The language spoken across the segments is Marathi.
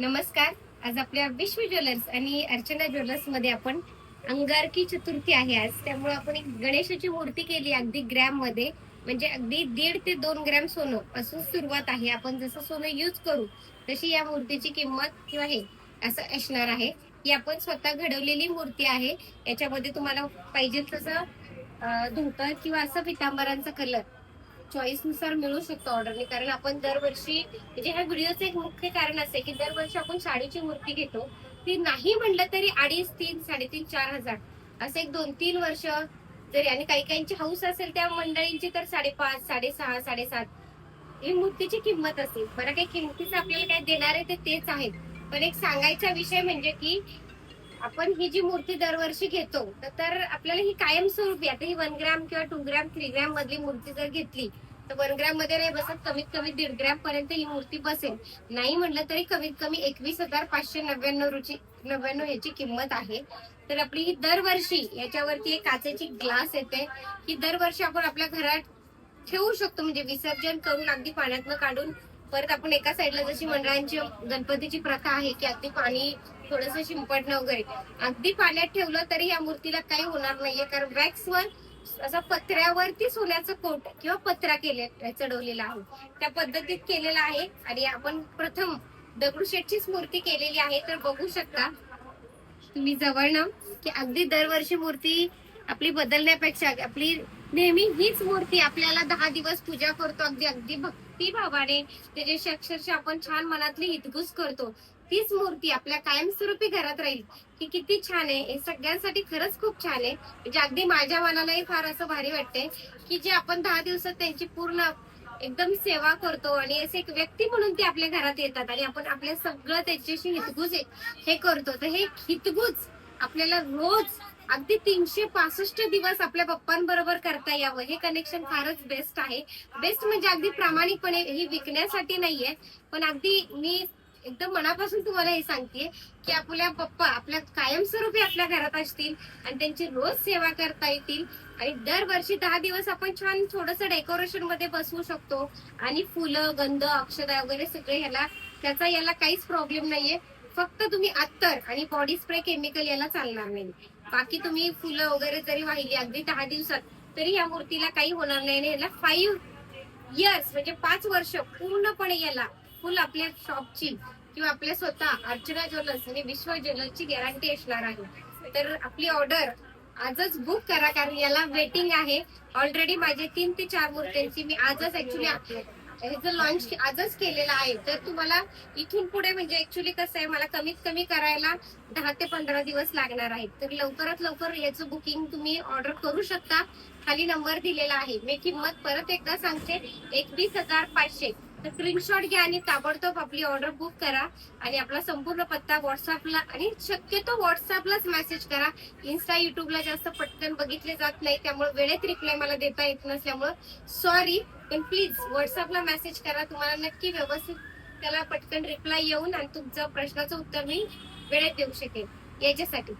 नमस्कार. आज आपल्या विश्व ज्वेलर्स आणि अर्चना ज्वेलर्समध्ये आपण अंगारकी चतुर्थी आहे आज. त्यामुळे आपण एक गणेशाची मूर्ती केली अगदी ग्रॅममध्ये. म्हणजे अगदी दीड ते दोन ग्रॅम सोनं पासून सुरुवात आहे. आपण जसं सोनं यूज करू तशी या मूर्तीची किंमत किंवा हे असं असणार आहे. ही आपण स्वतः घडवलेली मूर्ती आहे. याच्यामध्ये तुम्हाला पाहिजे तसं धोतर किंवा असं पितांबरांचा कलर चॉईसनुसार मिळू शकतो ऑर्डरने कारण आपण दरवर्षी म्हणजे ह्या व्हिडिओचं एक मुख्य कारण असं आहे की दरवर्षी आपण साडीची मूर्ती घेतो. ती नाही म्हणलं तरी अडीच तीन साडेतीन चार हजार. असं एक दोन तीन वर्ष जरी आणि काही काहींची हौस असेल त्या मंडळींची तर साडेपाच साडेसहा साडेसात. ही मूर्तीची किंमत असेल. बरं काही किमतीच आपल्याला काय देणार आहे ते तेच आहेत. पण एक सांगायचा विषय म्हणजे की आपण ही जी मूर्ती दरवर्षी घेतो तर- तर आपल्याला ही कायमस्वरूपी आता ही वन ग्रॅम किंवा टू ग्रॅम थ्री ग्रॅम मधली मूर्ती जर घेतली तर वन ग्रॅममध्ये नाही बसत कमीत कमी दीड ग्रॅम पर्यंत ही मूर्ती बसेल. नाही म्हटलं तरी कमीत कमी एकवीस हजार पाचशे नव्याण्णव रुची नव्याण्णव याची किंमत आहे. तर आपली ही दरवर्षी याच्यावरती एक काचेची ग्लास येते. ही दरवर्षी आपण आपल्या घरात ठेवू शकतो म्हणजे विसर्जन करून अगदी पाण्यातनं काढून परत आपण एका साईडला जशी मंडळांची गणपतीची प्रथा आहे की अगदी पाणी थोडस शिंपडणं वगैरे अगदी पाण्यात ठेवलं तरी या मूर्तीला काही होणार नाहीये. कारण वॅक्सवर असं पत्र्यावरती सोन्याचं कोट किंवा पत्रा केले चढवलेला आहे त्या पद्धतीत केलेला आहे. आणि आपण प्रथम दगडूशेठचीच मूर्ती केलेली आहे. तर बघू शकता तुम्ही जवळ ना की अगदी दरवर्षी मूर्ती आपली बदलण्यापेक्षा आपली नेहमी हीच मूर्ती आपल्याला दहा दिवस पूजा करतो. अगदी अगदी भक्ती भावाने त्याच्याशी अक्षरशः आपण छान मनातली हितगुज करतो तीच मूर्ती आपल्या कायमस्वरूपी घरात राहील. की किती छान आहे. हे सगळ्यांसाठी खरंच खूप छान आहे. म्हणजे अगदी माझ्या मनालाही फार असं भारी वाटते की जे आपण दहा दिवसात त्यांची पूर्ण एकदम सेवा करतो आणि असे एक व्यक्ती म्हणून ते आपल्या घरात येतात आणि आपण आपल्या सगळं त्याच्याशी हितगुज आहे हे करतो. तर हे हितगुज आपल्याला रोज अगदी तीनशे पासष्ट दिवस आपल्या पप्पांबरोबर करता यावं. हे कनेक्शन फारच बेस्ट आहे. बेस्ट म्हणजे अगदी प्रामाणिकपणे ही विकण्यासाठी नाहीये. पण अगदी मी एकदम मनापासून तुम्हाला हे सांगते की आपल्या पप्पा आपल्या कायमस्वरूपी आपल्या घरात असतील आणि त्यांची रोज सेवा करता येतील आणि दरवर्षी दहा दिवस आपण छान थोडस डेकोरेशनमध्ये बसवू शकतो. आणि फुलं गंध अक्षदा वगैरे सगळे ह्याला त्याचा याला काहीच प्रॉब्लेम नाहीये. फक्त तुम्ही अत्तर आणि बॉडी स्प्रे केमिकल याला चालणार नाही. बाकी तुम्ही फुलं वगैरे जरी वाहिली अगदी दहा दिवसात तरी या मूर्तीला काही होणार नाही. आणि याला फाईव्ह इयर्स म्हणजे पाच वर्ष पूर्णपणे याला फुल आपल्या शॉपची किंवा आपल्या स्वतः अर्चना ज्वेलर्स आणि विश्व ज्वेलर्सची गॅरंटी असणार आहे. तर आपली ऑर्डर आजच बुक करा कारण याला वेटिंग आहे. ऑलरेडी माझे तीन ते चार मूर्त्यांची मी आजच ऍक्च्युली ह्याचं लॉन्च आजच केलेलं आहे तर तुम्हाला इथून पुढे म्हणजे ऍक्च्युली कसं आहे मला कमीत कमी करायला दहा ते पंधरा दिवस लागणार आहेत. तर लवकरात लवकर याचं बुकिंग तुम्ही ऑर्डर करू शकता. खाली नंबर दिलेला आहे. मी किंमत परत एकदा सांगते. एकवीस हजार पाचशे. तर स्क्रीनशॉट घ्या आणि ताबडतोब आपली ऑर्डर बुक करा. आणि आपला संपूर्ण पत्ता व्हॉट्सअपला आणि शक्यतो व्हॉट्सअपलाच मेसेज करा. इन्स्टा युट्यूबला जास्त पटकन बघितले जात नाही त्यामुळे वेळेत रिप्लाय मला देता येत नसल्यामुळं सॉरी पण प्लीज व्हॉट्सअपला मेसेज करा. तुम्हाला नक्की व्यवस्थित त्याला पटकन रिप्लाय येऊन आणि तुमचं प्रश्नाचं उत्तर मी वेळेत देऊ शकेन. याच्यासाठी.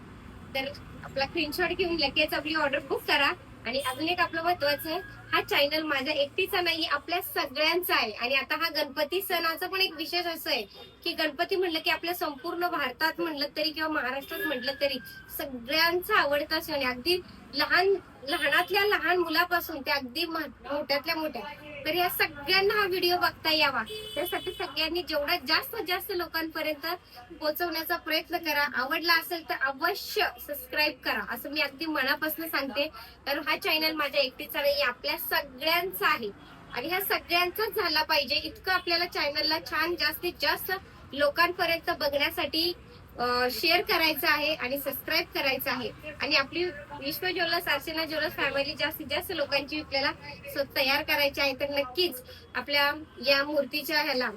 तर आपला स्क्रीनशॉट घेऊन लगेच आपली ऑर्डर बुक करा. आणि अजून एक आपलं महत्वाचं आहे हा चॅनल माझ्या एकटीचा नाही आपल्या सगळ्यांचा आहे. आणि आता हा गणपती सणाचा पण एक विशेष असं आहे की गणपती म्हणलं की आपल्या संपूर्ण भारतात म्हणलं तरी किंवा महाराष्ट्रात म्हटलं तरी सगळ्यांचा आवडता सण आहे. अगदी लहान लहानातल्या लहान मुलापासून ते अगदी मोठ्यातल्या मोठ्या तर या सगळ्यांना हा व्हिडिओ बघता यावा. त्यासाठी सगळ्यांनी जेवढा जास्तीत जास्त लोकांपर्यंत पोहोचवण्याचा प्रयत्न करा. आवडला असेल तर अवश्य सबस्क्राईब करा. असं मी अगदी मनापासून सांगते. कारण हा चॅनल माझ्या एकटीचा नाही आपल्या सगळ्यांचा आहे. आणि ह्या सगळ्यांचाच झाला पाहिजे. इतकं आपल्याला चॅनलला छान जास्तीत जास्त लोकांपर्यंत बघण्यासाठी शेअर करायचं आहे आणि सबस्क्राईब करायचं आहे. आणि आपली विश्व ज्वेलर्स अर्चना ज्वेलर्स फॅमिली जास्तीत जास्त लोकांची आपल्याला तयार करायची आहे. तर नक्कीच आपल्या या मूर्तीच्या ह्याला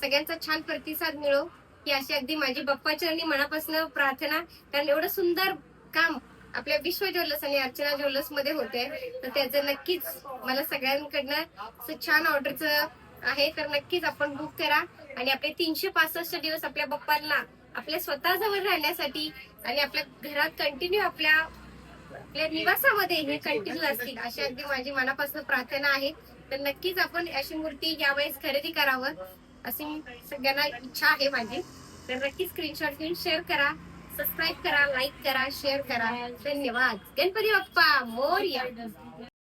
सगळ्यांचा छान प्रतिसाद मिळो. ही अशी अगदी माझी बाप्पाचरणी मनापासून प्रार्थना. कारण एवढं सुंदर काम आपल्या विश्व ज्वेलर्स आणि अर्चना ज्वेलर्समध्ये होते तर त्याचं नक्कीच मला सगळ्यांकडनं छान ऑर्डरचं आहे. तर नक्कीच आपण बुक करा. आणि आपले तीनशे पासष्ट दिवस आपल्या बाप्पांना आपल्या स्वतःजवळ राहण्यासाठी आणि आपल्या घरात कंटिन्यू आपल्या आपल्या निवासामध्ये हे कंटिन्यू असतील अशी अगदी माझी मनापासून प्रार्थना आहे. तर नक्कीच आपण अशी मूर्ती यावेळेस खरेदी करावं अशी सगळ्यांना इच्छा आहे माझी. तर नक्की स्क्रीनशॉट घेऊन शेअर करा सबस्क्राईब करा लाईक करा शेअर करा. धन्यवाद. गणपती बाप्पा मोर्या.